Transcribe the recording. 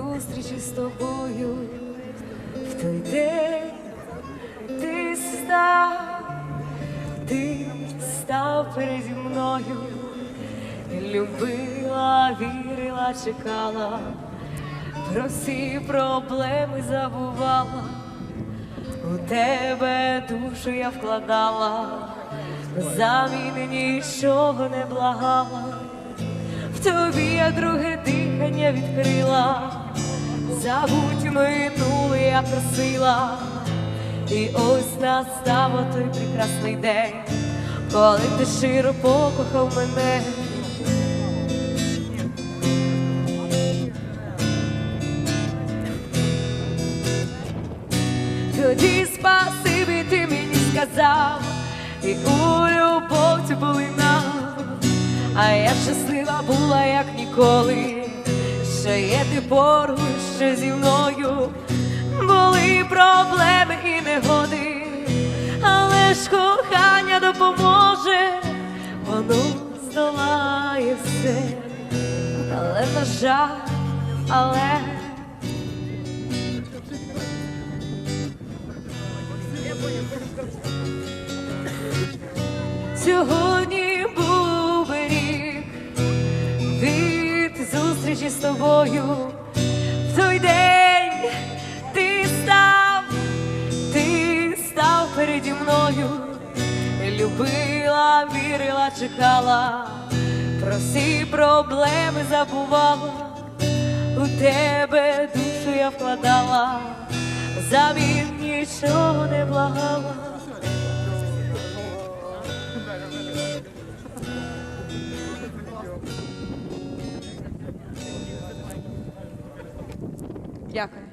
мною в той день ти став, ти став переді мною, любила, вірила, чекала, про всі проблеми забувала, у тебе душу я вкладала, заміни нічого не благала. Тобі я друге дихання відкрила, забудь минуле я просила, і ось настав той прекрасний день, коли ти широ покохав мене. Тоді спасибі ти мені сказав, і у любов цю були нам. А я щаслива була, як ніколи, що є ти поруч, зі мною. Були проблеми і негоди, але ж кохання допоможе, воно здолає все, але на жаль, але. Сьогодні тобою. В той день ти став, ти став переді мною, любила, вірила, чекала, про всі проблеми забувала, у тебе душу я вкладала, замін нічого не благала. Дякую.